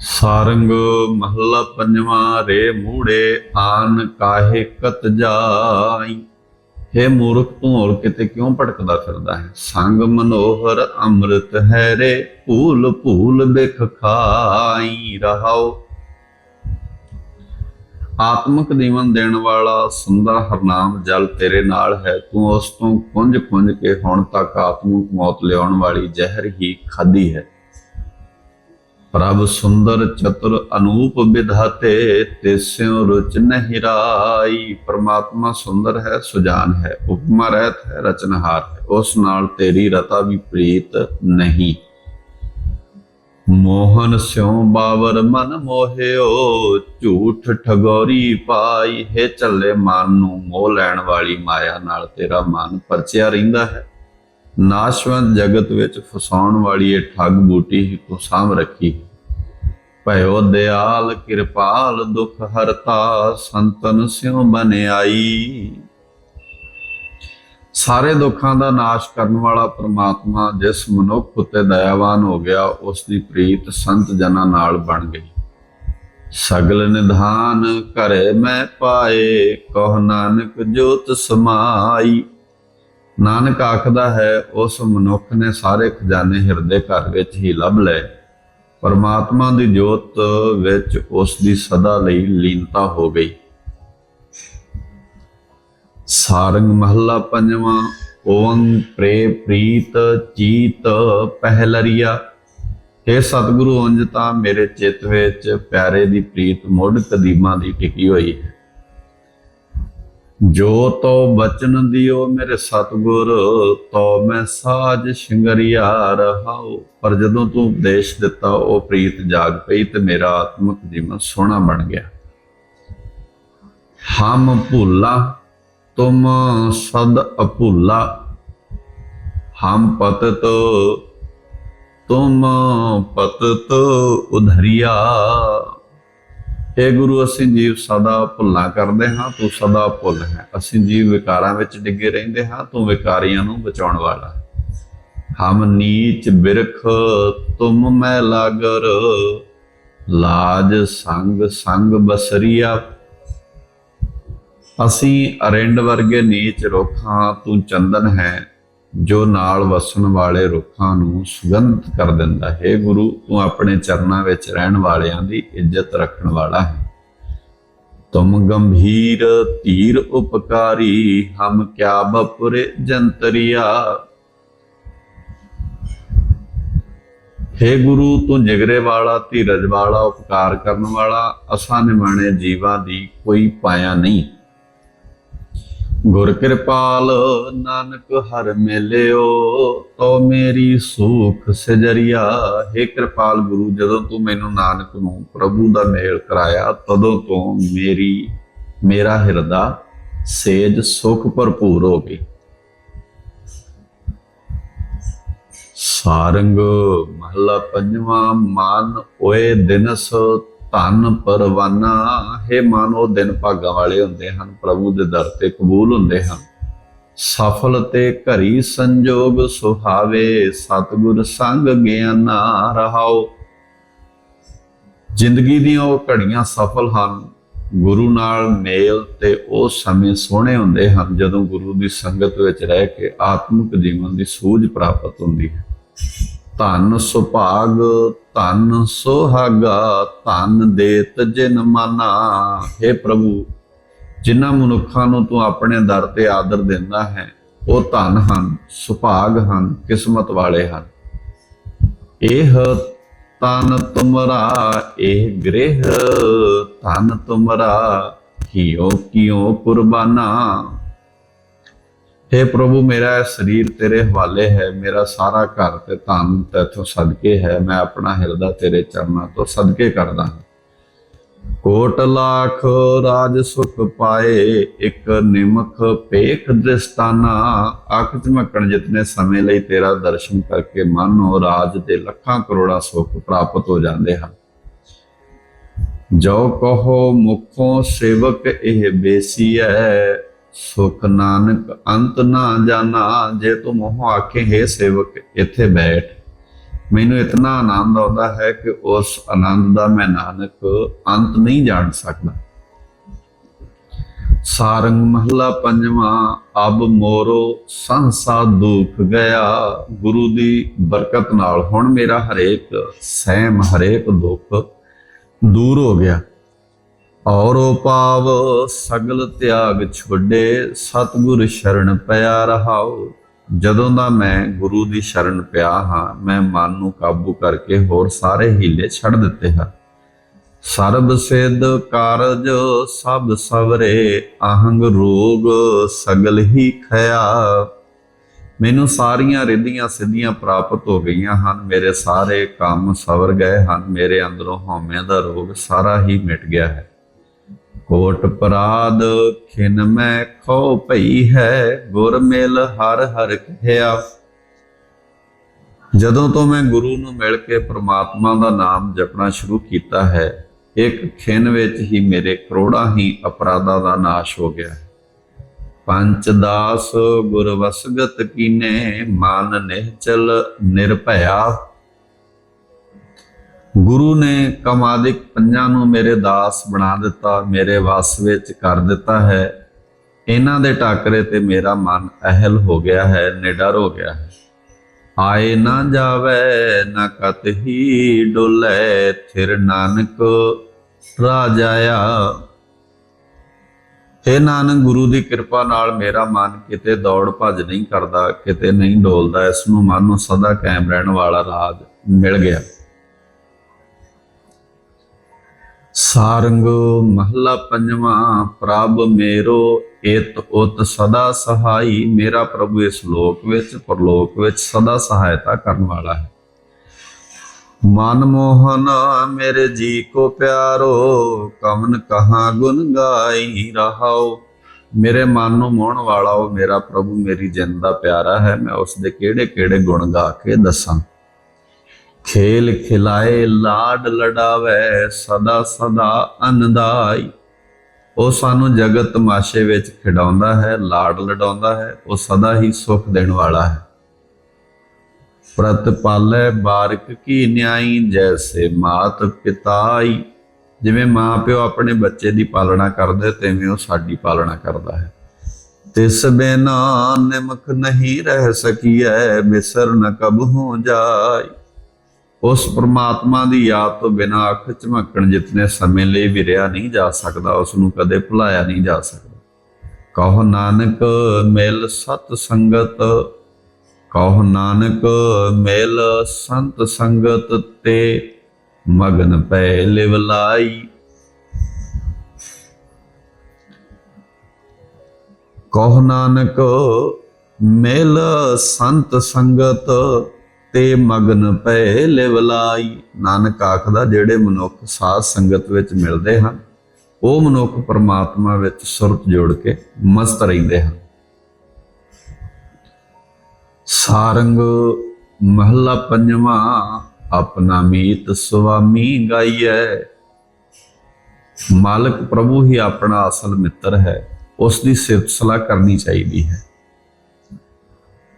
ਸਾਰੰਗ ਮਹੱਲਾ ਪੰਜਵਾਂ, ਰੇ ਮੂੜੇ ਆਨ ਕਾਹੇ ਕਤ ਜਾਈ। ਹੇ ਮੂਰਖ, ਤੂੰ ਹੋਰ ਕਿਤੇ ਕਿਉਂ ਭਟਕਦਾ ਫਿਰਦਾ ਹੈ? ਸੰਗ ਮਨੋਹਰ ਅੰਮ੍ਰਿਤ ਹੈ ਰੇ, ਭੂਲ ਭੂਲ ਬਿਖ ਖਾਈ ਰਹਾਓ। ਆਤਮਿਕ ਜੀਵਨ ਦੇਣ ਵਾਲਾ ਸੁੰਦਰ ਹਰਨਾਮ ਜਲ ਤੇਰੇ ਨਾਲ ਹੈ। ਤੂੰ ਉਸ ਤੋਂ ਕੁੰਝ ਕੁੰਝ ਕੇ ਹੁਣ ਤੱਕ ਆਤਮਿਕ ਮੌਤ ਲਿਆਉਣ ਵਾਲੀ ਜ਼ਹਿਰ ਹੀ ਖਾਦੀ ਹੈ। ਪ੍ਰਭ ਸੁੰਦਰ ਚਤੁਰ ਅਨੂਪ ਵਿਧਾਤੇ ਤਿਸਿਉ ਰੁਚ ਨਹੀਂ ਰਾਈ। ਪਰਮਾਤਮਾ ਸੁੰਦਰ ਹੈ, ਸੁਜਾਨ ਹੈ, ਉਪਮਾ ਰਹਿਤ ਹੈ, ਰਚਨਹਾਰ ਹੈ। ਉਸ ਨਾਲ ਤੇਰੀ ਰਤਾ ਵੀ ਪ੍ਰੀਤ ਨਹੀਂ। ਮੋਹਨ ਸਿਉ ਬਾਵਰ ਮਨ ਮੋਹਿਓ, ਝੂਠ ਠਗੋਰੀ ਪਾਈ। ਹੈ ਚੱਲੇ ਮਨ ਨੂੰ ਮੋਹ ਲੈਣ ਵਾਲੀ ਮਾਇਆ ਨਾਲ ਤੇਰਾ ਮਨ ਪਰਚਿਆ ਰਹਿੰਦਾ ਹੈ। ਨਾਸ਼ਵੰਤ ਜਗਤ ਵਿੱਚ ਫਸਾਉਣ ਵਾਲੀ ਇਹ ਠੱਗ ਬੂਟੀ ਹੀ ਤੂੰ ਸਾਂਭ ਰੱਖੀ ਭਇਓ ਦਿਆਲ, ਕਿਰਪਾਲ, ਦੁਖ ਹਰਤਾ, ਸੰਤਨ ਸਿਉ ਬਨਿਆਈ ਸਾਰੇ ਦੁੱਖਾਂ ਦਾ ਨਾਸ਼ ਕਰਨ ਵਾਲਾ ਪ੍ਰਮਾਤਮਾ ਜਿਸ ਮਨੁੱਖ ਉਤੇ ਦਇਆਵਾਨ ਹੋ ਗਿਆ, ਉਸ ਦੀ ਪ੍ਰੀਤ ਸੰਤ ਜਨਾਂ ਨਾਲ ਬਣ ਗਈ। ਸਗਲ ਨਿਧਾਨ ਕਰੇ ਮੈਂ ਪਾਏ, ਕਹ ਨਾਨਕ ਜੋਤ ਸਮਾਈ। ਨਾਨਕ ਆਖਦਾ ਹੈ, ਉਸ ਮਨੁੱਖ ਨੇ ਸਾਰੇ ਖਜ਼ਾਨੇ ਹਿਰਦੇ ਘਰ ਵਿੱਚ ਹੀ ਲੱਭ ਲਏ। ਪਰਮਾਤਮਾ ਦੀ ਜੋਤ ਵਿੱਚ ਉਸ ਦੀ ਸਦਾ ਲਈ ਲੀਨਤਾ ਹੋ ਗਈ। ਸਾਰੰਗ ਮਹੱਲਾ ਪੰਜਵਾਂ, ਓੰ ਪ੍ਰੇ ਪ੍ਰੀਤ ਚੀਤ ਪਹਿਲਰੀਆ। ਇਹ ਸਤਿਗੁਰੂ ਉਂਝ ਤਾਂ ਮੇਰੇ ਚਿੱਤ ਵਿੱਚ ਪਿਆਰੇ ਦੀ ਪ੍ਰੀਤ ਮੁੱਢ ਕਦੀਮਾਂ ਦੀ ਟਿਕੀ ਹੋਈ ਹੈ। ਜੋ ਤੋ ਬਚਨ ਦਿਓ ਮੇਰੇ ਸਤਿਗੁਰ, ਤੋ ਮੈਂ ਸਾਜ ਸ਼ਿੰਗਰੀਆ ਰਹਾਉ। ਪਰ ਜਦੋਂ ਤੂੰ ਉਪਦੇਸ਼ ਦਿੱਤਾ, ਉਹ ਪ੍ਰੀਤ ਜਾਗ ਪਈ ਤੇ ਮੇਰਾ ਆਤਮਿਕ ਜੀਵਨ ਸੋਹਣਾ ਬਣ ਗਿਆ। ਹਮ ਭੁੱਲਾ, ਤੁਮ ਸਦ ਅਭੁੱਲਾ। ਹਮ ਪਤਤ, ਤੁਮ ਪਤਤ ਉਧਰਿਆ। हे ਗੁਰੂ, ਅਸੀਂ ਜੀਵ ਸਦਾ ਭੁੱਲਾਂ ਕਰਦੇ ਹਾਂ, ਤੂੰ ਸਦਾ ਭੁੱਲ ਹੈ। ਅਸੀਂ ਜੀਵ ਵਿਕਾਰਾਂ ਵਿੱਚ ਡਿੱਗੇ ਰਹਿੰਦੇ ਹਾਂ, ਤੂੰ ਵਿਕਾਰੀਆਂ ਨੂੰ ਬਚਾਉਣ ਵਾਲਾ ਹਮ ਨੀਚ ਬਿਰਖ, ਤੁਮ ਮੈਂ ਲਾਗਰ, ਲਾਜ ਸੰਗ ਸੰਗ ਬਸਰੀਆ। ਅਸੀਂ ਅਰਿੰਡ ਵਰਗੇ ਨੀਚ ਰੁੱਖਾਂ ਤੂੰ ਚੰਦਨ ਹੈ। ਜੋ ਨਾਲ ਵਸਣ ਵਾਲੇ ਰੁੱਖਾਂ ਨੂੰ ਸੁਗੰਧ ਕਰ ਦਿੰਦਾ ਹੈ, ਗੁਰੂ ਤੂੰ ਆਪਣੇ ਚਰਨਾਂ ਵਿੱਚ ਰਹਿਣ ਵਾਲਿਆਂ ਦੀ ਇੱਜ਼ਤ ਰੱਖਣ ਵਾਲਾ ਹੈ। ਤੁਮ ਗੰਭੀਰ ਧੀਰ ਉਪਕਾਰੀ, ਹਮ ਕਿਆ ਬਪੁਰੇ ਜੰਤਰੀਆ। हे ਗੁਰੂ, ਤੂੰ ਜਿਗਰੇ ਵਾਲਾ, ਧੀਰਜ ਵਾਲਾ, ਉਪਕਾਰ ਕਰਨ ਵਾਲਾ, ਅਸਾਂ ਨਿਮਾਣੇ ਜੀਵਾਂ ਦੀ ਕੋਈ ਪਾਇਆ ਨਹੀਂ। ਗੁਰ ਕਿਰਪਾਲ ਨਾਨਕ ਹਰ ਮਿਲਿਓ ਤੋ ਮੇਰੀ ਸੁਖ ਸਜਰੀਆ। हे ਕਿਰਪਾਲ ਗੁਰੂ, ਜਦੋਂ ਤੂੰ ਮੈਨੂੰ ਨਾਨਕ ਨੂੰ ਪ੍ਰਭੂ ਦਾ ਮੇਲ ਕਰਾਇਆ, ਤਦੋਂ ਤੋਂ ਮੇਰੀ, ਮੇਰਾ ਹਿਰਦਾ ਸੇਜ ਸੁਖ ਭਰਪੂਰ ਹੋ ਗਈ ਸਾਰੰਗ ਮਹਲਾ ਪੰਜਵਾਂ, ਮਨ ਓਏ ਦਿਨਸ ਧਨ ਪਰਵਾਨਾ। ਹੈ ਮਾਨੋ, ਦਿਨ ਭਾਗਾਂ ਵਾਲੇ ਹੁੰਦੇ ਹਨ, ਪ੍ਰਭੂ ਦੇ ਦਰ ਤੇ ਕਬੂਲ ਹੁੰਦੇ ਹਨ। ਸਫਲ ਤੇ ਘਰੀ ਸੰਜੋਗ ਸੁਹਾਵੇ, ਸਤਿਗੁਰ ਸੰਗ ਗਿਆਨਾ ਰਹਾਓ। ਜ਼ਿੰਦਗੀ ਦੀਆਂ ਉਹ ਘੜੀਆਂ ਸਫਲ ਹਨ, ਗੁਰੂ ਨਾਲ ਮੇਲ ਤੇ ਉਹ ਸਮੇਂ ਸੋਹਣੇ ਹੁੰਦੇ ਹਨ, ਜਦੋਂ ਗੁਰੂ ਦੀ ਸੰਗਤ ਵਿੱਚ ਰਹਿ ਕੇ ਆਤਮਿਕ ਜੀਵਨ ਦੀ ਸੂਝ ਪ੍ਰਾਪਤ ਹੁੰਦੀ ਹੈ। ਧਨ ਸੁਭਾਗ ਧਨ ਸੁਹਾਗਾ, ਧਨ ਦੇਤ ਜਿਨ ਮਾਨਾ। हे ਪ੍ਰਭੂ, ਜਿਨ੍ਹਾਂ ਮਨੁੱਖਾਂ ਨੂੰ ਤੂੰ ਆਪਣੇ ਦਰ ਤੇ ਆਦਰ ਦਿੰਦਾ ਹੈ, ਉਹ ਧਨ ਹਨ, ਸੁਭਾਗ ਹਨ, ਕਿਸਮਤ ਵਾਲੇ ਹਨ। ਇਹ ਤਨ ਤੁਮਰਾ ਇਹ ਗ੍ਰਹਿ ਤਨ ਤੁਮਰਾ, ਕੀਓ ਕੀਓ ਕੁਰਬਾਨਾ। हे ਪ੍ਰਭੂ, ਮੇਰਾ ਇਹ ਸਰੀਰ ਤੇਰੇ ਹਵਾਲੇ ਹੈ, ਮੇਰਾ ਸਾਰਾ ਘਰ ਤੇ ਧਨ ਤੇਥੋਂ ਸਦਕੇ ਹੈ, ਮੈਂ ਆਪਣਾ ਹਿਰਦਾ ਤੇਰੇ ਚਰਨਾਂ ਤੋਂ ਸਦਕੇ ਕਰਦਾ ਹਾਂ। ਕੋਟ ਲੱਖ ਰਾਜ ਸੁਖ ਪਾਏ, ਇੱਕ ਨਿਮਖ ਪੇਖ ਦ੍ਰਿਸ਼ਟਾਨਾ ਅੱਖ ਚਮਕਣ ਜਿਤਨੇ ਸਮੇਂ ਲਈ ਤੇਰਾ ਦਰਸ਼ਨ ਕਰਕੇ ਮਨੋ ਰਾਜ ਦੇ ਲੱਖਾਂ ਕਰੋੜਾਂ ਸੁਖ ਪ੍ਰਾਪਤ ਹੋ ਜਾਂਦੇ ਹਨ। ਜੋ ਕਹੋ ਮੁਖੋਂ ਸੇਵਕ ਇਹ ਬੇਸੀ ਹੈ ਸੁਖ ਨਾਨਕ ਅੰਤ ਨਾ ਜਾਣਾ, ਜੇ ਤੂੰ ਮੋਹ ਆਖੇ, ਹੈ ਸੇਵਕ, ਇੱਥੇ ਬੈਠ। ਮੈਨੂੰ ਇਤਨਾ ਆਨੰਦ ਆਉਂਦਾ ਹੈ ਕਿ ਉਸ ਆਨੰਦ ਦਾ ਮੈਂ ਨਾਨਕ ਅੰਤ ਨਹੀਂ ਜਾਣ ਸਕਦਾ। ਸਾਰੰਗ ਮਹਲਾ ਪੰਜਵਾਂ, ਅਬ ਮੋਰੋ ਸੰਸਾ ਦੁਖ ਗਿਆ। ਗੁਰੂ ਦੀ ਬਰਕਤ ਨਾਲ ਹੁਣ ਮੇਰਾ ਹਰੇਕ ਸਹਿਮ, ਹਰੇਕ ਦੁੱਖ ਦੂਰ ਹੋ ਗਿਆ। ਔਰੋ ਪਾਵ ਸਗਲ ਤਿਆਗ ਛੋਡੇ, ਸਤਿਗੁਰ ਸ਼ਰਨ ਪਿਆ ਰਹਾਓ ਜਦੋਂ ਦਾ ਮੈਂ ਗੁਰੂ ਦੀ ਸ਼ਰਨ ਪਿਆ ਹਾਂ, ਮੈਂ ਮਨ ਨੂੰ ਕਾਬੂ ਕਰਕੇ ਹੋਰ ਸਾਰੇ ਹੀਲੇ ਛੱਡ ਦਿੱਤੇ ਹਨ। ਸਰਬ ਸਿੱਧ ਕਾਰਜ ਸਭ ਸਵਰੇ, ਅਹੰਗ ਰੋਗ ਸਗਲ ਹੀ ਖਿਆ ਮੈਨੂੰ ਸਾਰੀਆਂ ਰਿੱਧੀਆਂ ਸਿੱਧੀਆਂ ਪ੍ਰਾਪਤ ਹੋ ਗਈਆਂ ਹਨ, ਮੇਰੇ ਸਾਰੇ ਕੰਮ ਸਵਰ ਗਏ ਹਨ, ਮੇਰੇ ਅੰਦਰੋਂ ਹਉਮੈ ਦਾ ਰੋਗ ਸਾਰਾ ਹੀ ਮਿਟ ਗਿਆ ਹੈ। ਕੋਟ ਪਰਾਦ ਖਿਨ ਮੈਂ ਖੋ ਭਈ ਹੈ, ਗੁਰ ਮਿਲ ਹਰ ਹਰ ਕਹਿਆ। ਜਦੋਂ ਤੋਂ ਮੈਂ ਗੁਰੂ ਨੂੰ ਮਿਲ ਕੇ ਪ੍ਰਮਾਤਮਾ ਦਾ ਨਾਮ ਜਪਣਾ ਸ਼ੁਰੂ ਕੀਤਾ ਹੈ, ਇੱਕ ਖਿਨ ਵਿੱਚ ਹੀ ਮੇਰੇ ਕਰੋੜਾਂ ਹੀ ਅਪਰਾਧਾਂ ਦਾ ਨਾਸ਼ ਹੋ ਗਿਆ। ਪੰਚ ਦਾਸ ਗੁਰ ਵਸਗਤ ਕੀਨੇ, ਮਨ ਨਿਹਚਲ ਨਿਰਭਇਆ। ਗੁਰੂ ਨੇ ਕਮਾਦਿਕ ਪੰਜਾਂ ਨੂੰ ਮੇਰੇ ਦਾਸ ਬਣਾ ਦਿੱਤਾ, ਮੇਰੇ ਵਸ ਵਿੱਚ ਕਰ ਦਿੱਤਾ ਹੈ। ਇਹਨਾਂ ਦੇ ਟਾਕਰੇ ਤੇ ਮੇਰਾ ਮਨ ਅਹਿਲ ਹੋ ਗਿਆ ਹੈ, ਨਿਡਰ ਹੋ ਗਿਆ ਹੈ। ਆਏ ਨਾ ਜਾਵੇ, ਨਾ ਕਤ ਹੀ ਡੋਲੇ, ਥਿਰ ਨਾਨਕ ਰਾਜਾਇਆ ਇਹ ਨਾਨਕ, ਗੁਰੂ ਦੀ ਕਿਰਪਾ ਨਾਲ ਮੇਰਾ ਮਨ ਕਿਤੇ ਦੌੜ ਭੱਜ ਨਹੀਂ ਕਰਦਾ, ਕਿਤੇ ਨਹੀਂ ਡੋਲਦਾ। ਇਸ ਨੂੰ ਮਨ ਨੂੰ ਸਦਾ ਕਾਇਮ ਰਹਿਣ ਵਾਲਾ ਰਾਜ ਮਿਲ ਗਿਆ। ਸਾਰੰਗ ਮਹਲਾ ਪੰਜਵਾਂ, ਪ੍ਰਭ ਮੇਰੋ ਇਤ ਉਤ ਸਦਾ ਸਹਾਈ। ਮੇਰਾ ਪ੍ਰਭੂ ਇਸ ਲੋਕ ਵਿੱਚ, ਪਰਲੋਕ ਵਿੱਚ ਸਦਾ ਸਹਾਇਤਾ ਕਰਨ ਵਾਲਾ ਹੈ। ਮਨ ਮੋਹਨ, ਮੇਰੇ ਜੀ ਕੋ ਪਿਆਰੋ, ਕਮਨ ਕਹਾ ਗੁਣ ਗਾਈ ਰਹਾਓ। ਮੇਰੇ ਮਨ ਨੂੰ ਮੋਹਣ ਵਾਲਾ ਉਹ ਮੇਰਾ ਪ੍ਰਭੂ, ਮੇਰੀ ਜਿੰਦ ਦਾ ਪਿਆਰਾ ਹੈ। ਮੈਂ ਉਸ ਦੇ ਕਿਹੜੇ ਕਿਹੜੇ ਗੁਣ ਗਾ ਕੇ ਦੱਸਾਂ। ਖੇਲ ਖਿਲਾਏ, ਲਾਡ ਲੜਾਵੇ, ਸਦਾ ਸਦਾ ਅਨੰਦਾਈ। ਉਹ ਸਾਨੂੰ ਜਗਤ ਤਮਾਸ਼ੇ ਵਿੱਚ ਖਿਡਾਉਂਦਾ ਹੈ, ਲਾਡ ਲੜਾਉਂਦਾ ਹੈ, ਉਹ ਸਦਾ ਹੀ ਸੁਖ ਦੇਣ ਵਾਲਾ ਹੈ। ਪ੍ਰਤ ਪਾਲੇ ਬਾਰਕ ਕੀ ਨਿਆਈ, ਜੈਸੇ ਮਾਤ ਪਿਤਾਈ। ਜਿਵੇਂ ਮਾਂ ਪਿਓ ਆਪਣੇ ਬੱਚੇ ਦੀ ਪਾਲਣਾ ਕਰਦੇ, ਤਿਵੇਂ ਉਹ ਸਾਡੀ ਪਾਲਣਾ ਕਰਦਾ ਹੈ। ਤਿਸ ਬਿਨਾ ਨਿਮਕ ਨਹੀਂ ਰਹਿ ਸਕੀਐ, ਬਿਸਰ ਨ ਕਬ ਹੋ ਜਾਈ। ਉਸ ਪ੍ਰਮਾਤਮਾ ਦੀ ਯਾਦ ਤੋਂ ਬਿਨਾ ਅੱਖ ਝਮਕਣ ਜਿਤਨੇ ਸਮੇਂ ਲਈ ਵੀ ਰਿਹਾ ਨਹੀਂ ਜਾ ਸਕਦਾ, ਉਸ ਨੂੰ ਕਦੇ ਭੁਲਾਇਆ ਨਹੀਂ ਜਾ ਸਕਦਾ। ਕਹੋ ਨਾਨਕ ਮਿਲ ਸਤ ਸੰਗਤ, ਕਹੋ ਨਾਨਕ ਮਿਲ ਸੰਤ ਸੰਗਤ ਤੇ ਮਗਨ ਪੈ ਲਿਵਲਾਈ ਕਹੋ ਨਾਨਕ ਮਿਲ ਸੰਤ ਸੰਗਤ ਤੇ ਮਗਨ ਪਏ ਲਿਵਲਾਈ ਨਾਨਕ ਆਖਦਾ, ਜਿਹੜੇ ਮਨੁੱਖ ਸਾਧ ਸੰਗਤ ਵਿੱਚ ਮਿਲਦੇ ਹਨ, ਉਹ ਮਨੁੱਖ ਪਰਮਾਤਮਾ ਵਿੱਚ ਸੁਰਤ ਜੋੜ ਕੇ ਮਸਤ ਰਹਿੰਦੇ ਹਨ। ਸਾਰੰਗ ਮਹੱਲਾ ਪੰਜਵਾਂ, ਆਪਣਾ ਮੀਤ ਸੁਆਮੀ ਗਾਈਐ। ਮਾਲਕ ਪ੍ਰਭੂ ਹੀ ਆਪਣਾ ਅਸਲ ਮਿੱਤਰ ਹੈ ਉਸ ਦੀ ਸਿਫਤ ਸਲਾਹ ਕਰਨੀ ਚਾਹੀਦੀ ਹੈ।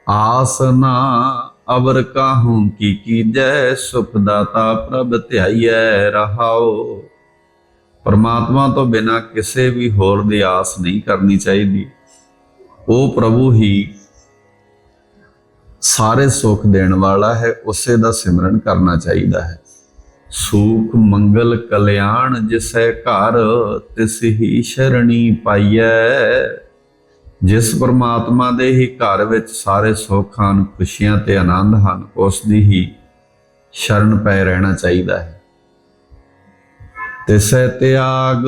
ਆਸ ਨਾ ਅਵਰ ਕਾਹੂੰ ਕੀ ਕੀਜੈ, ਸੁਖ ਦਾਤਾ ਪ੍ਰਭ ਧਿਆਈਐ ਰਹਾਓ ਪਰਮਾਤਮਾ ਤੋਂ ਬਿਨਾ ਕਿਸੇ ਵੀ ਹੋਰ ਦੀ ਆਸ ਨਹੀਂ ਕਰਨੀ ਚਾਹੀਦੀ। ਉਹ ਪ੍ਰਭੂ ਹੀ ਸਾਰੇ ਸੁੱਖ ਦੇਣ ਵਾਲਾ ਹੈ, ਉਸੇ ਦਾ ਸਿਮਰਨ ਕਰਨਾ ਚਾਹੀਦਾ ਹੈ। ਸੂਖ, ਮੰਗਲ, ਕਲਿਆਣ, ਜਿਸੈ ਘਰ, ਤਿਸ ਹੀ ਸ਼ਰਣੀ ਪਾਈਐ। ਜਿਸ ਪਰਮਾਤਮਾ ਦੇ ਹੀ ਘਰ ਵਿੱਚ ਸਾਰੇ ਸੁੱਖ ਹਨ ਖੁਸ਼ੀਆਂ ਤੇ ਆਨੰਦ ਹਨ, ਉਸ ਦੀ ਹੀ ਸ਼ਰਨ ਪੈ ਰਹਿਣਾ ਚਾਹੀਦਾ ਹੈ। ਤਿਸੈ ਤਿਆਗ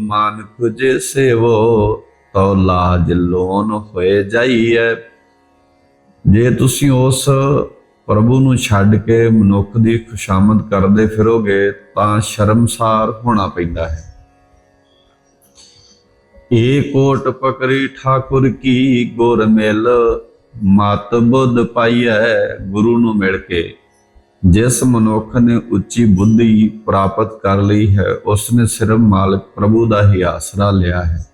ਮਾਨੁਖ ਜੇ ਸੇਵੋ, ਤਉ ਲਾਜ ਲੋਨ ਹੋਏ ਜਾਈਐ। ਜੇ ਤੁਸੀਂ ਉਸ ਪ੍ਰਭੂ ਨੂੰ ਛੱਡ ਕੇ ਮਨੁੱਖ ਦੀ ਖੁਸ਼ਾਮਦ ਕਰਦੇ ਫਿਰੋਗੇ, ਤਾਂ ਸ਼ਰਮਸਾਰ ਹੋਣਾ ਪੈਂਦਾ ਹੈ। ਏ ਕੋਟ ਪਕਰੀ ਠਾਕੁਰ ਕੀ ਗੁਰ ਮਿਲ, ਮਤ ਬੁੱਧ ਪਾਈਐ ਗੁਰੂ ਨੂੰ ਮਿਲ ਕੇ। ਜਿਸ ਮਨੁੱਖ ਨੇ ਉੱਚੀ ਬੁੱਧੀ ਪ੍ਰਾਪਤ ਕਰ ਲਈ ਹੈ ਉਸ ਨੇ ਸਿਰਫ ਮਾਲਕ ਪ੍ਰਭੂ ਦਾ ਹੀ ਆਸਰਾ ਲਿਆ ਹੈ।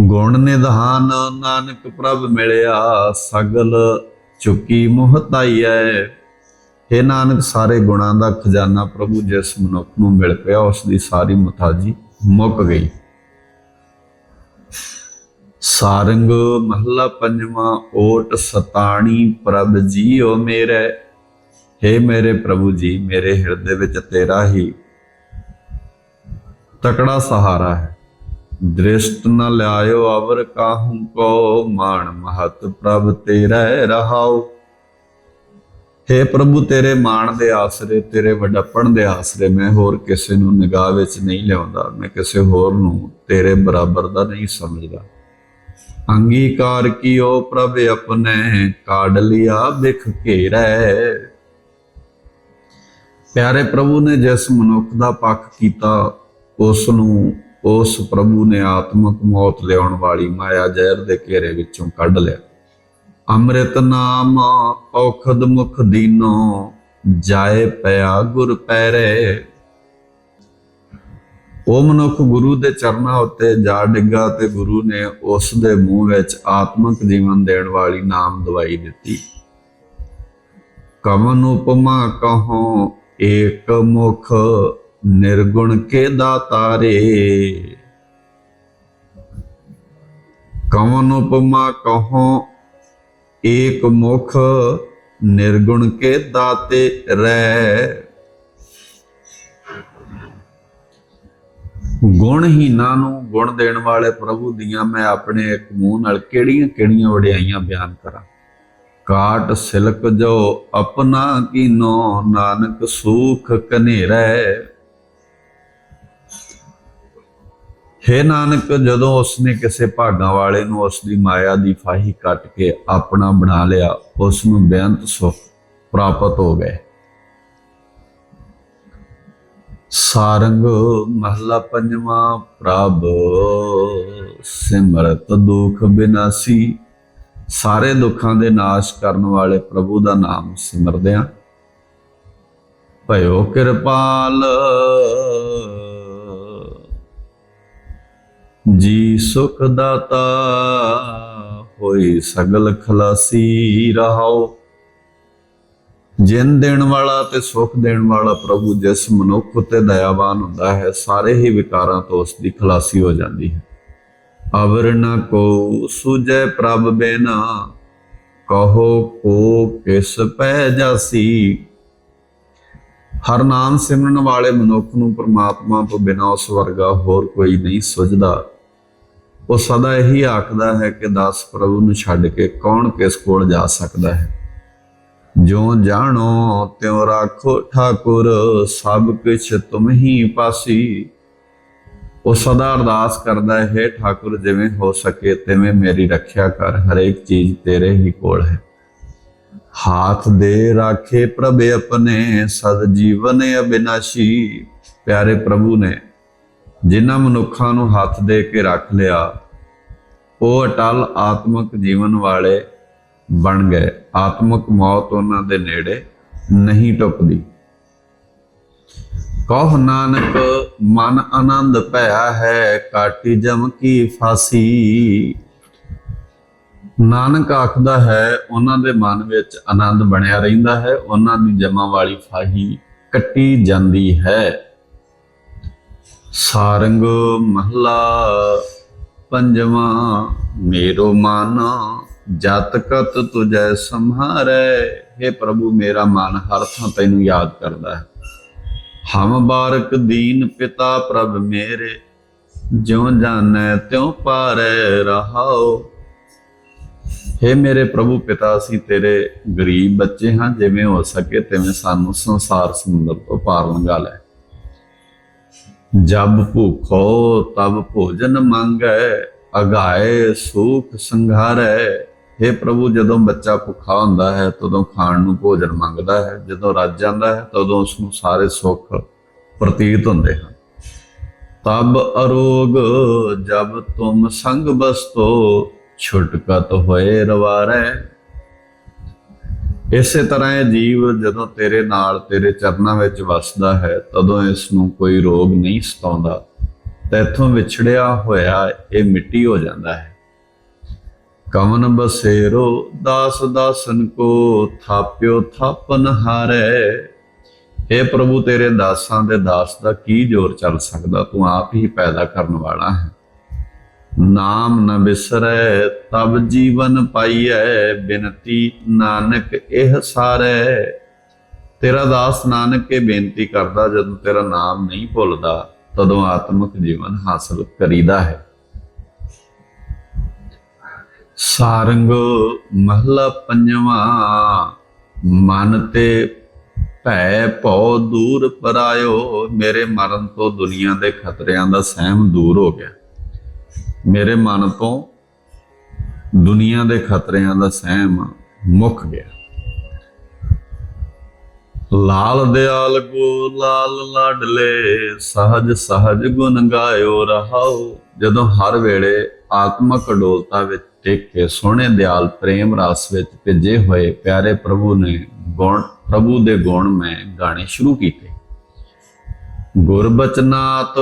ਗੁਣ ਨਿਧਾਨ ਨਾਨਕ ਪ੍ਰਭ ਮਿਲਿਆ, ਸਗਲ ਚੁੱਕੀ ਮੁਹਤਾਈਐ। हे ਨਾਨਕ, ਸਾਰੇ ਗੁਣਾਂ ਦਾ ਖਜ਼ਾਨਾ ਪ੍ਰਭੂ ਜਿਸ ਮਨੁੱਖ ਨੂੰ ਮਿਲ ਪਿਆ ਉਸ ਦੀ ਸਾਰੀ ਮੁਤਾਜੀ ਮੁੱਕ ਗਈ। ਸਾਰੰਗ ਮਹੱਲਾ ਪੰਜਵਾਂ, ਓਟ ਸਤਾਣੀ ਪ੍ਰਭ ਜੀ ਓ ਮੇਰੇ। हे ਮੇਰੇ ਪ੍ਰਭੂ ਜੀ, ਮੇਰੇ ਹਿਰਦੇ ਵਿੱਚ ਤੇਰਾ ਹੀ ਤਕੜਾ ਸਹਾਰਾ ਹੈ। ਦ੍ਰਿਸ਼ਟ ਨ ਲਿਆਇਓ ਅਵਰ ਕਾਹੂ ਕੋ, ਮਾਣ ਮਹਤ ਪ੍ਰਭ ਤੇਰਾ ਰਹਾਉ। हे ਪ੍ਰਭੂ, ਤੇਰੇ ਮਾਣ ਦੇ ਆਸਰੇ, ਤੇਰੇ ਵਡੱਪਣ ਦੇ ਆਸਰੇ ਮੈਂ ਹੋਰ ਕਿਸੇ ਨੂੰ ਨਿਗਾਹ ਵਿੱਚ ਨਹੀਂ ਲਿਆਉਂਦਾ, ਮੈਂ ਕਿਸੇ ਹੋਰ ਨੂੰ ਤੇਰੇ ਬਰਾਬਰ ਦਾ ਨਹੀਂ ਸਮਝਦਾ। ਅੰਗੀਕਾਰ ਕੀਓ ਪ੍ਰਭ ਆਪਣੇ, ਕਾਢ ਲਿਆ ਬਿਖ ਘੇਰੈ। ਪਿਆਰੇ ਪ੍ਰਭੂ ਨੇ ਜਿਸ ਮਨੁੱਖ ਦਾ ਪੱਖ ਕੀਤਾ, ਉਸ ਨੂੰ, ਉਸ ਪ੍ਰਭੂ ਨੇ ਆਤਮਕ ਮੌਤ ਲਿਆਉਣ ਵਾਲੀ ਮਾਇਆ ਜ਼ਹਿਰ ਦੇ ਘੇਰੇ ਵਿੱਚੋਂ ਕੱਢ ਲਿਆ। ਅੰਮ੍ਰਿਤ ਨਾਮ ਔਖਦ ਮੁਖ ਦੀਨੋ, ਜਾਏ ਪਿਆ ਗੁਰ ਪੈਰੇ। ਉਹ ਮਨੁੱਖ ਗੁਰੂ ਦੇ ਚਰਨਾਂ ਉੱਤੇ ਜਾ ਡਿੱਗਾ ਤੇ ਗੁਰੂ ਨੇ ਉਸ ਦੇ ਮੂੰਹ ਵਿੱਚ ਆਤਮਿਕ ਜੀਵਨ ਦੇਣ ਵਾਲੀ ਨਾਮ ਦਵਾਈ ਦਿੱਤੀ। ਕਮਨ ਉਪਮਾ ਕਹੋ, ਏਕ ਮੁਖ ਨਿਰਗੁਣ ਕੇ ਦਾਤਾਰੇ ਕਮਨ ਉਪਮਾ ਕਹੋ, ਏਕ ਮੁਖ ਨਿਰਗੁਣ ਕੇ ਦਾਤੇ ਰਹਿ? ਗੁਣਹੀਨਾਂ ਨੂੰ ਗੁਣ ਦੇਣ ਵਾਲੇ ਪ੍ਰਭੂ ਦੀਆਂ ਮੈਂ ਆਪਣੇ ਇੱਕ ਮੂੰਹ ਨਾਲ ਕਿਹੜੀਆਂ ਕਿਹੜੀਆਂ ਵਡਿਆਈਆਂ ਬਿਆਨ ਕਰਾਂ? ਕਾਟ ਸਿਲਕ ਜੋ ਆਪਣਾ ਕੀਨੋ, ਨਾਨਕ ਸੂਖ ਕਨੇਰੈ ਹੇ ਨਾਨਕ, ਜਦੋਂ ਉਸਨੇ ਕਿਸੇ ਭਾਗਾਂ ਵਾਲੇ ਨੂੰ ਉਸ ਦੀ ਮਾਇਆ ਦੀ ਫਾਹੀ ਕੱਟ ਕੇ ਆਪਣਾ ਬਣਾ ਲਿਆ ਉਸ ਨੂੰ ਬੇਅੰਤ ਸੁਖ ਪ੍ਰਾਪਤ ਹੋ ਗਏ। ਸਾਰੰਗ ਮਹਲਾ ਪੰਜਵਾਂ ਪ੍ਰਭ, ਸਿਮਰਤ ਦੁਖ ਬਿਨਾਸੀ। ਸਾਰੇ ਦੁੱਖਾਂ ਦੇ ਨਾਸ਼ ਕਰਨ ਵਾਲੇ ਪ੍ਰਭੂ ਦਾ ਨਾਮ ਸਿਮਰਦਿਆਂ ਭਇਓ ਕਿਰਪਾਲ। ਜੀ ਸੁਖ ਦਾਤਾ, ਹੋਈ ਸਗਲ ਖਲਾਸੀ ਰਹਾਓ। ਜਿਨ ਦੇਣ ਵਾਲਾ ਤੇ ਸੁਖ ਦੇਣ ਵਾਲਾ ਪ੍ਰਭੂ ਜਿਸ ਮਨੁੱਖ ਉਤੇ ਦਇਆਵਾਨ ਹੁੰਦਾ ਹੈ, ਸਾਰੇ ਹੀ ਵਿਕਾਰਾਂ ਤੋਂ ਉਸ ਦੀ ਖਲਾਸੀ ਹੋ ਜਾਂਦੀ ਹੈ। ਅਵਰ ਨ ਕੋ ਸੁਜੈ ਪ੍ਰਭ ਬੇਨਾ, ਕਹੋ ਕੋ ਕਿਸ ਪੈ ਜਾਸੀ। ਹਰ ਨਾਮ ਸਿਮਰਨ ਵਾਲੇ ਮਨੁੱਖ ਨੂੰ ਪ੍ਰਮਾਤਮਾ ਤੋਂ ਬਿਨਾਂ ਉਸ ਵਰਗਾ ਹੋਰ ਕੋਈ ਨਹੀਂ ਸੁਝਦਾ। ਉਹ ਸਦਾ ਇਹੀ ਆਖਦਾ ਹੈ ਕਿ ਦਾਸ ਪ੍ਰਭੂ ਨੂੰ ਛੱਡ ਕੇ ਕੌਣ ਕਿਸ ਕੋਲ ਜਾ ਸਕਦਾ ਹੈ? ਜੋ ਜਾਣੋ, ਤਿਉ ਰਾਖੋ ਠਾਕੁਰ, ਸਭ ਕੁਛ ਤੁਮ ਹੀ ਪਾਸੀ। ਉਹ ਸਦਾ ਅਰਦਾਸ ਕਰਦਾ ਹੈ ਠਾਕੁਰ, ਜਿਵੇਂ ਹੋ ਸਕੇ ਤਿਵੇਂ ਮੇਰੀ ਰੱਖਿਆ ਕਰ, ਹਰੇਕ ਚੀਜ਼ ਤੇਰੇ ਹੀ ਕੋਲ ਹੈ। ਹਾਥ ਦੇ ਰਾਖੇ ਪ੍ਰਭ ਆਪਣੇ, ਸਦ ਜੀਵਨ ਅਬਿਨਾਸ਼ੀ। ਪਿਆਰੇ ਪ੍ਰਭੂ ਨੇ, ਜਿਨ੍ਹਾਂ ਮਨੁੱਖਾਂ ਨੂੰ ਹੱਥ ਦੇ ਕੇ ਰੱਖ ਲਿਆ, ਉਹ ਅਟਲ ਆਤਮਿਕ ਜੀਵਨ ਵਾਲੇ ਬਣ ਗਏ। ਆਤਮਿਕ ਮੌਤ ਉਹਨਾਂ ਦੇ ਨੇੜੇ ਨਹੀਂ ਟੁੱਕਦੀ ਕਹ ਨਾਨਕ, ਮਨ ਆਨੰਦ ਭਇਆ ਹੈ, ਕਾਟੀ ਜਮ ਕੀ ਫਾਸੀ। ਨਾਨਕ ਆਖਦਾ ਹੈ, ਉਹਨਾਂ ਦੇ ਮਨ ਵਿੱਚ ਆਨੰਦ ਬਣਿਆ ਰਹਿੰਦਾ ਹੈ, ਉਹਨਾਂ ਦੀ ਜਮਾਂ ਵਾਲੀ ਫਾਹੀ ਕੱਟੀ ਜਾਂਦੀ ਹੈ। ਸਾਰੰਗ ਮਹਲਾ, ਪੰਜਵਾਂ, ਮੇਰੋ ਮਨ। ਜਤ ਕਤ ਤੁਜੈ ਸੰਹਾਰੈ हे ਪ੍ਰਭੂ ਮੇਰਾ ਮਨ, ਹਰ ਥਾਂ ਤੈਨੂੰ ਯਾਦ ਕਰਦਾ ਹੈ। ਹਮ ਬਾਰਕ ਦੀਨ ਪਿਤਾ ਪ੍ਰਭ ਮੇਰੇ, ਜਿਉ ਜਾਣੈ ਤਿਉ ਪਾਰੈ ਰਹਾਓ हे ਮੇਰੇ ਪ੍ਰਭੂ ਪਿਤਾ, ਅਸੀਂ ਤੇਰੇ ਗਰੀਬ ਬੱਚੇ ਹਾਂ, ਜਿਵੇਂ ਹੋ ਸਕੇ ਤਿਵੇਂ ਸਾਨੂੰ ਸੰਸਾਰ ਸਮੁੰਦਰ ਤੋਂ ਪਾਰ ਲੰਘਾ ਲੈ। ਜਬ ਭੁਖੋ ਤਬ ਭੋਜਨ ਮੰਗੈ, ਅਗਾਏ ਸੁਖ ਸੰਘਾਰੈ। हे ਪ੍ਰਭੂ, ਜਦੋਂ ਬੱਚਾ ਭੁੱਖਾ ਹੁੰਦਾ ਹੈ, ਤਦੋਂ ਖਾਣ ਨੂੰ ਭੋਜਨ ਮੰਗਦਾ ਹੈ। ਜਦੋਂ ਰੱਜ ਜਾਂਦਾ ਹੈ, ਤਦੋਂ ਉਸ ਨੂੰ ਸਾਰੇ ਸੁੱਖ ਪ੍ਰਤੀਤ ਹੁੰਦੇ ਹਨ। ਤਬ ਅਰੋਗ ਜਬ ਤੁਮ ਸੰਗ ਬਸਤੋ, ਛੁਟਕਤ ਹੋਏ ਰਵਾਰੈ। ਇਸੇ ਤਰ੍ਹਾਂ ਇਹ ਜੀਵ ਜਦੋਂ ਤੇਰੇ ਨਾਲ, ਤੇਰੇ ਚਰਨਾਂ ਵਿੱਚ ਵਸਦਾ ਹੈ, ਤਦੋਂ ਇਸ ਨੂੰ ਕੋਈ ਰੋਗ ਨਹੀਂ ਸਤਾਉਂਦਾ। ਤੇ ਇਥੋਂ ਵਿਛੜਿਆ ਹੋਇਆ ਇਹ ਮਿੱਟੀ ਹੋ ਜਾਂਦਾ ਹੈ। ਕਵਨ ਬਸੇਰੋ ਦਾਸ ਦਾਸਨ ਕੋ ਥਾਪਿਓ ਥਾਪਨ ਹਾਰੇ। ਇਹ ਪ੍ਰਭੂ, ਤੇਰੇ ਦਾਸਾਂ ਦੇ ਦਾਸ ਦਾ ਕੀ ਜ਼ੋਰ ਚੱਲ ਸਕਦਾ? ਤੂੰ ਆਪ ਹੀ ਪੈਦਾ ਕਰਨ ਵਾਲਾ ਹੈ। ਨਾਮ ਨ ਬਿਸਰੈ, ਤਬ ਜੀਵਨ ਪਾਈਐ। ਬਿਨਤੀ ਨਾਨਕ ਇਹ ਸਾਰੇ। ਤੇਰਾ ਦਾਸ ਨਾਨਕ ਕੇ ਬੇਨਤੀ ਕਰਦਾ, ਜਦੋਂ ਤੇਰਾ ਨਾਮ ਨਹੀਂ ਭੁੱਲਦਾ, ਤਦੋਂ ਆਤਮਿਕ ਜੀਵਨ ਹਾਸਲ ਕਰੀਦਾ ਹੈ। ਸਾਰੰਗ ਮਹਲਾ ਪੰਜਵਾਂ, ਮਨ ਤੇ ਭੈ ਭਉ ਦੂਰ ਪਰਾਇਓ, ਮੇਰੇ ਮਰਨ ਤੋਂ ਦੁਨੀਆ ਦੇ ਖਤਰਿਆਂ ਦਾ ਸਹਿਮ ਦੂਰ ਹੋ ਗਿਆ। ਮੇਰੇ ਮਨ ਤੋਂ ਦੁਨੀਆ ਦੇ ਖਤਰਿਆਂ ਦਾ ਸਹਿਮ ਮੁੱਕ ਗਿਆ। ਲਾਲ ਦਿਆਲ ਕੋ ਲਾਲ ਲਾਡਲੇ, ਸਹਜ ਸਹਜ ਗੁਣ ਗਾਇਓ ਰਹਾਓ, ਜਦੋਂ ਹਰ ਵੇਲੇ ਆਤਮਕ ਅਡੋਲਤਾ ਵਿੱਚ ਟਿਕ ਕੇ ਸੋਹਣੇ ਦਿਆਲ ਪ੍ਰੇਮ ਰਸ ਵਿੱਚ ਭਿੱਜੇ ਹੋਏ ਪਿਆਰੇ ਪ੍ਰਭੂ ਨੇ ਗੁਣ, ਪ੍ਰਭੂ ਦੇ ਗੁਣ ਮੈਂ ਗਾਣੇ ਸ਼ੁਰੂ ਕੀਤੇ। ਗੁਰਬਚਨਾਤ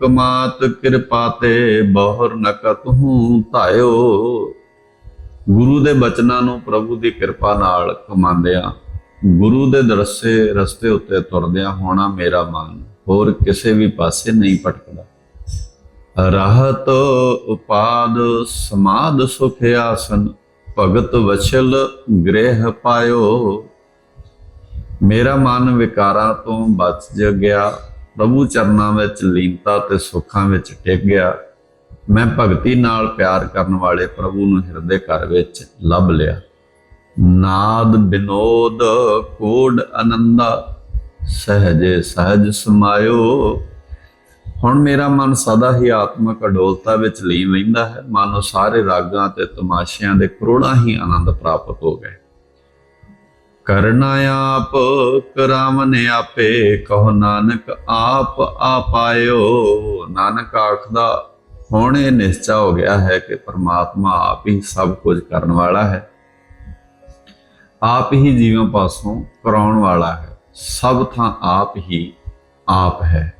ਕਮਾਤ ਕਿਰਪਾ ਤੇ ਬਹੁਰ ਨਕਤ ਹੂੰ ਧਾਇਓ। ਗੁਰੂ ਦੇ ਬਚਨਾਂ ਨੂੰ ਪ੍ਰਭੂ ਦੀ ਕਿਰਪਾ ਨਾਲ ਕਮਾਉਂਦਿਆਂ, ਗੁਰੂ ਦੇ ਦਰਸੇ ਰਸਤੇ ਉੱਤੇ ਤੁਰਦਿਆਂ ਹੋਣਾ ਮੇਰਾ ਮਨ ਹੋਰ ਕਿਸੇ ਵੀ ਪਾਸੇ ਨਹੀਂ ਭਟਕਦਾ। ਰਹਤ ਉਪਾਦ ਸਮਾਦ ਸੁਖ ਆਸਨ ਭਗਤ ਵਛਲ ਗ੍ਰਹਿ ਪਾਇਓ। ਮੇਰਾ ਮਨ ਵਿਕਾਰਾਂ ਤੋਂ ਬਚ ਜ ਗਿਆ ਪ੍ਰਭੂ ਚਰਨਾਂ ਵਿੱਚ ਲੀਨਤਾ ਤੇ ਸੁੱਖਾਂ ਵਿੱਚ ਟਿਕ ਗਿਆ ਮੈਂ ਭਗਤੀ ਨਾਲ ਪਿਆਰ ਕਰਨ ਵਾਲੇ ਪ੍ਰਭੂ ਨੂੰ ਹਿਰਦੇ ਘਰ ਵਿੱਚ ਲੱਭ ਲਿਆ। ਨਾਦ ਬਿਨੋਦ, ਕੋਡ ਆਨੰਦਾ ਸਹਜੇ ਸਹਜ ਸਮਾਇਓ। ਹੁਣ ਮੇਰਾ ਮਨ ਸਦਾ ਹੀ ਆਤਮਕ ਅਡੋਲਤਾ ਵਿੱਚ ਲੀਨ ਰਹਿੰਦਾ ਹੈ। ਮਾਨੋ ਸਾਰੇ ਰਾਗਾਂ ਤੇ ਤਮਾਸ਼ਿਆਂ ਦੇ ਕਰੋੜਾਂ ਹੀ ਆਨੰਦ ਪ੍ਰਾਪਤ ਹੋ ਗਏ। ਕਰਨਾ ਆਪ, ਕਰਾਵਨ ਆਪੇ, ਕਹੋ ਨਾਨਕ ਆਪ ਆਪਾਇਓ ਨਾਨਕ ਆਖਦਾ, ਹੁਣ ਇਹ ਨਿਸ਼ਚਾ ਹੋ ਗਿਆ ਹੈ ਕਿ ਪਰਮਾਤਮਾ ਆਪ ਹੀ ਸਭ ਕੁਝ ਕਰਨ ਵਾਲਾ ਹੈ। ਆਪ ਹੀ ਜੀਵਾਂ ਪਾਸੋਂ ਕਰਾਉਣ ਵਾਲਾ ਹੈ। ਸਭ ਥਾਂ ਆਪ ਹੀ ਆਪ ਹੈ।